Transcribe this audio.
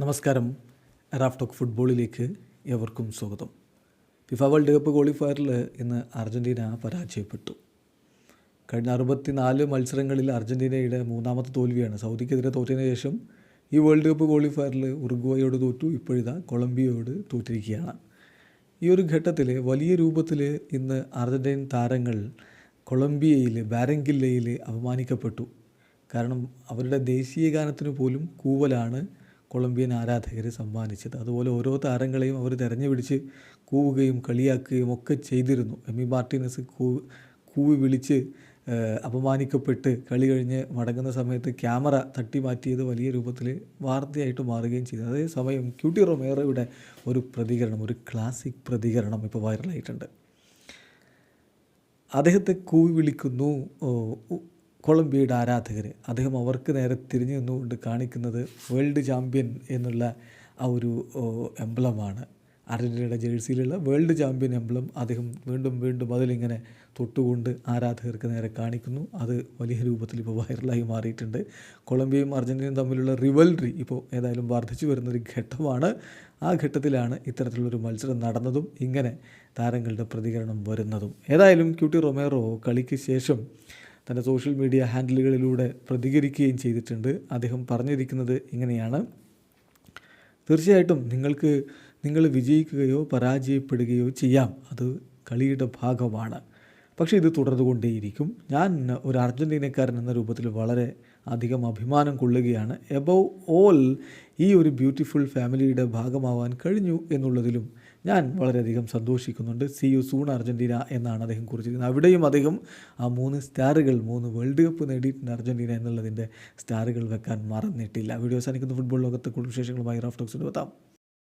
നമസ്കാരം. Raf talk ഫുട്ബോളിലേക്ക് ഏവർക്കും സ്വാഗതം. ഫിഫ വേൾഡ് കപ്പ് ക്വാളിഫയറിൽ ഇന്ന് അർജന്റീന പരാജയപ്പെട്ടു. കഴിഞ്ഞ അറുപത്തിനാല് മത്സരങ്ങളിൽ അർജന്റീനയുടെ മൂന്നാമത്തെ തോൽവിയാണ് സൗദിക്കെതിരെ തോറ്റതിന് ശേഷം ഈ വേൾഡ് കപ്പ് ക്വാളിഫയറിൽ ഉറുഗ്വായോട് തോറ്റു ഇപ്പോഴിതാ കൊളംബിയയോട് തോറ്റിരിക്കുകയാണ്. ഈ ഒരു ഘട്ടത്തിൽ വലിയ രൂപത്തിൽ ഇന്ന് അർജന്റീൻ താരങ്ങൾ കൊളംബിയയിൽ ബാരങ്കില്ലയിൽ അപമാനിക്കപ്പെട്ടു. കാരണം അവരുടെ ദേശീയ ഗാനത്തിന് പോലും കൂവലാണ് കൊളംബിയൻ ആരാധകർ സമ്മാനിച്ചത്. അതുപോലെ ഓരോ താരങ്ങളെയും അവർ തിരഞ്ഞു പിടിച്ച് കൂവുകയും കളിയാക്കുകയും ഒക്കെ ചെയ്തിരുന്നു. എമി മാർട്ടിനസ് കൂ കൂവി വിളിച്ച് അപമാനിക്കപ്പെട്ട് കളി കഴിഞ്ഞ് മടങ്ങുന്ന സമയത്ത് ക്യാമറ തട്ടി മാറ്റിയത് വലിയ രൂപത്തിൽ വാർത്തയായിട്ട് മാറുകയും ചെയ്തു. അതേസമയം ക്യൂട്ടി റൊമേറോയുടെ ഒരു പ്രതികരണം ഒരു ക്ലാസിക് പ്രതികരണം ഇപ്പോൾ വൈറലായിട്ടുണ്ട്. അദ്ദേഹത്തെ കൂവി വിളിക്കുന്നു കൊളംബിയയുടെ ആരാധകർ അദ്ദേഹം അവർക്ക് നേരെ തിരിഞ്ഞു നിന്നുകൊണ്ട് കാണിക്കുന്നത് വേൾഡ് ചാമ്പ്യൻ എന്നുള്ള ആ ഒരു എംബ്ലമാണ്. അർജന്റീനയുടെ ജേഴ്സിയിലുള്ള വേൾഡ് ചാമ്പ്യൻ എംബ്ലം അദ്ദേഹം വീണ്ടും വീണ്ടും അതിലിങ്ങനെ തൊട്ടുകൊണ്ട് ആരാധകർക്ക് നേരെ കാണിക്കുന്നു. അത് വലിയ രൂപത്തിൽ ഇപ്പോൾ വൈറലായി മാറിയിട്ടുണ്ട്. കൊളംബിയയും അർജന്റീനയും തമ്മിലുള്ള റിവൽറി ഇപ്പോൾ ഏതായാലും വർദ്ധിച്ചു വരുന്നൊരു ഘട്ടമാണ്. ആ ഘട്ടത്തിലാണ് ഇത്തരത്തിലുള്ളൊരു മത്സരം നടന്നതും ഇങ്ങനെ താരങ്ങളുടെ പ്രതികരണം വരുന്നതും. ഏതായാലും ക്യൂട്ടി റൊമേറോ കളിക്ക് ശേഷം തന്റെ സോഷ്യൽ മീഡിയ ഹാൻഡിലുകളിലൂടെ പ്രതികരിക്കുകയും ചെയ്തിട്ടുണ്ട്. അദ്ദേഹം പറഞ്ഞിരിക്കുന്നത് ഇങ്ങനെയാണ്. തീർച്ചയായിട്ടും നിങ്ങൾക്ക് നിങ്ങൾ വിജയിക്കുകയോ പരാജയപ്പെടുകയോ ചെയ്യാം. അത് കളിയുടെ ഭാഗമാണ്. പക്ഷേ ഇത് തുടർന്നുകൊണ്ടേയിരിക്കും. ഞാൻ ഒരു അർജന്റീനക്കാരൻ എന്ന രൂപത്തിൽ വളരെ അധികം അഭിമാനം കൊള്ളുകയാണ്. എബവ് ഓൾ ഈ ഒരു ബ്യൂട്ടിഫുൾ ഫാമിലിയുടെ ഭാഗമാവാൻ കഴിഞ്ഞു എന്നുള്ളതിലും ഞാൻ വളരെയധികം സന്തോഷിക്കുന്നുണ്ട്. സി യു സൂൺ അർജന്റീന എന്നാണ് അദ്ദേഹം കുറിച്ചിരിക്കുന്നത്. അവിടെയും അദ്ദേഹം ആ മൂന്ന് സ്റ്റാറുകൾ മൂന്ന് വേൾഡ് കപ്പ് നേടിയിട്ടുണ്ട് അർജന്റീന എന്നുള്ളതിന്റെ സ്റ്റാറുകൾ വെക്കാൻ മറന്നിട്ടില്ല. വീഡിയോ സാധിക്കുന്ന ഫുട്ബോൾ ലോകത്തെ കൂടുതൽ വിശേഷങ്ങളുമായി റാഫ് ടോക്സിൽ എത്താം.